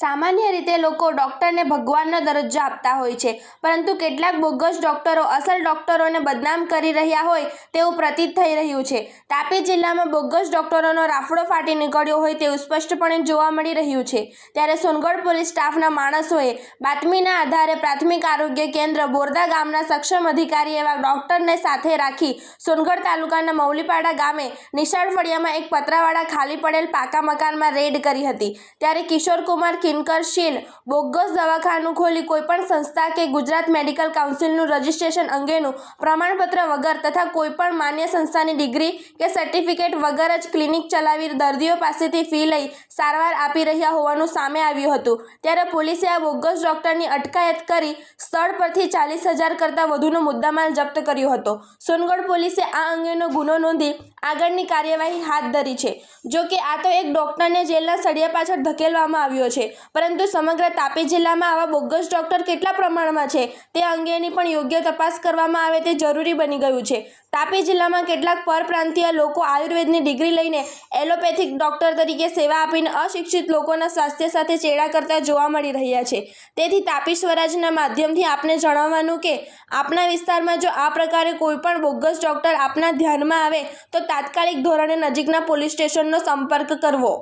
સામાન્ય રીતે લોકો ડૉક્ટરને ભગવાનનો દરજ્જો આપતા હોય છે. પરંતુ કેટલાક બોગસ ડૉક્ટરો, અસલ ડૉક્ટરોને બદનામ કરી રહ્યા હોય તેવું પ્રતીત થઈ રહ્યું છે. તાપી જિલ્લામાં બોગસ ડૉક્ટરોનો રાફડો ફાટી નીકળ્યો હોય તેવું સ્પષ્ટપણે જોવા મળી રહ્યું છે. ત્યારે સોનગઢ પોલીસ સ્ટાફના માણસોએ બાતમીના આધારે પ્રાથમિક આરોગ્ય કેન્દ્ર બોરદા ગામના સક્ષમ અધિકારી એવા ડૉક્ટરને સાથે રાખી સોનગઢ તાલુકાના મૌલીપાડા ગામે નિશાળ ફળિયામાં એક પતરાવાળા ખાલી પડેલ પાકા મકાનમાં રેડ કરી હતી. ત્યારે કિશોરકુમાર કિનકર શીલ બોગસ દવાખાનું ખોલી કોઈપણ સંસ્થા કે ગુજરાત મેડિકલ કાઉન્સિલનું રજિસ્ટ્રેશન અંગેનું પ્રમાણપત્ર વગર તથા કોઈપણ માન્ય સંસ્થાની ડિગ્રી કે સર્ટિફિકેટ વગર જ ક્લિનિક ચલાવી દર્દીઓ પાસેથી ફી લઈ સારવાર આપી રહ્યા હોવાનું સામે આવ્યું હતું. ત્યારે પોલીસે આ બોગસ ડોક્ટરની અટકાયત કરી સ્થળ પરથી ચાલીસ હજાર કરતાં વધુનો મુદ્દામાલ જપ્ત કર્યો હતો. સોનગઢ પોલીસે આ અંગેનો ગુનો નોંધી આગળની કાર્યવાહી હાથ ધરી છે. જો કે આ તો એક ડોક્ટરને જેલના સળિયા પાછળ ધકેલવામાં આવ્યો છે. પરંતુ સમગ્ર તાપી જિલ્લામાં આવા બોગસ ડોક્ટર કેટલા પ્રમાણમાં છે તે અંગેની પણ યોગ્ય તપાસ કરવામાં આવે તે જરૂરી બની ગયું છે. તાપી જિલ્લામાં કેટલાક પરપ્રાંતીય લોકો આયુર્વેદની ડિગ્રી લઈને એલોપેથિક ડોક્ટર તરીકે સેવા આપીને અશિક્ષિત લોકોના સ્વાસ્થ્ય સાથે ચેડા કરતા જોવા મળી રહ્યા છે. તેથી તાપી સ્વરાજના માધ્યમથી આપને જણાવવાનું કે, આપના વિસ્તારમાં જો આ પ્રકારે કોઈપણ બોગસ ડોક્ટર આપના ધ્યાનમાં આવે, તો તાત્કાલિક ધોરણે નજીકના પોલીસ સ્ટેશનનો સંપર્ક કરવો.